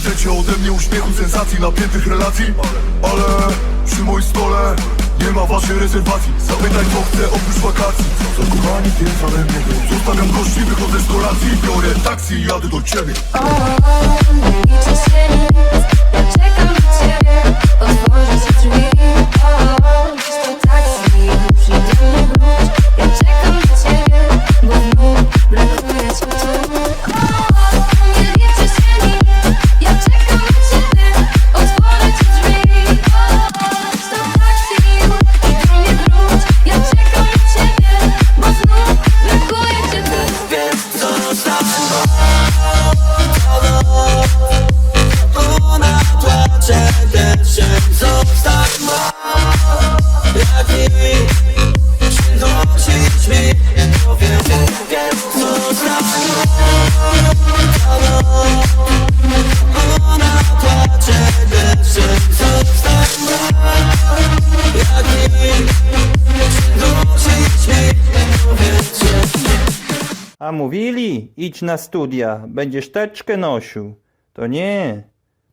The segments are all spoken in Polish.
Chcecie ode mnie uśmiechu, sensacji, napiętych relacji? Ale przy moim stole nie ma waszej rezerwacji. Zapytaj co chcę oprócz wakacji. Zakochani tym samym mnie Zostawiam gości, wychodzę z kolacji. Biorę taksi i jadę do ciebie Mówili, idź na studia, będziesz teczkę nosił. To nie,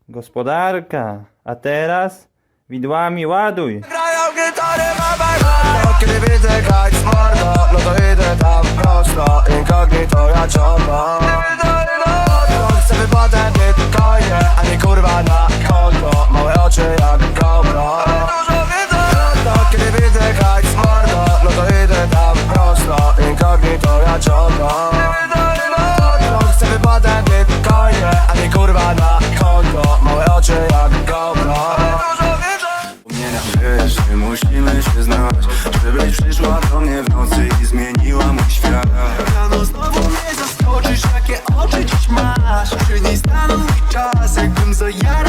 gospodarka. A teraz widłami ładuj. Grają gitary, kiedy widzę mordo No to idę tam prosto Incognito ja chcę wypłatę A nie kurwa na Małe oczy musimy się znać Żebyś przyszła do mnie w nocy i zmieniła mój świat. Rano znowu mnie zaskoczysz, jakie oczy dziś masz. Przy niej stanął mi czas, jakbym zajarał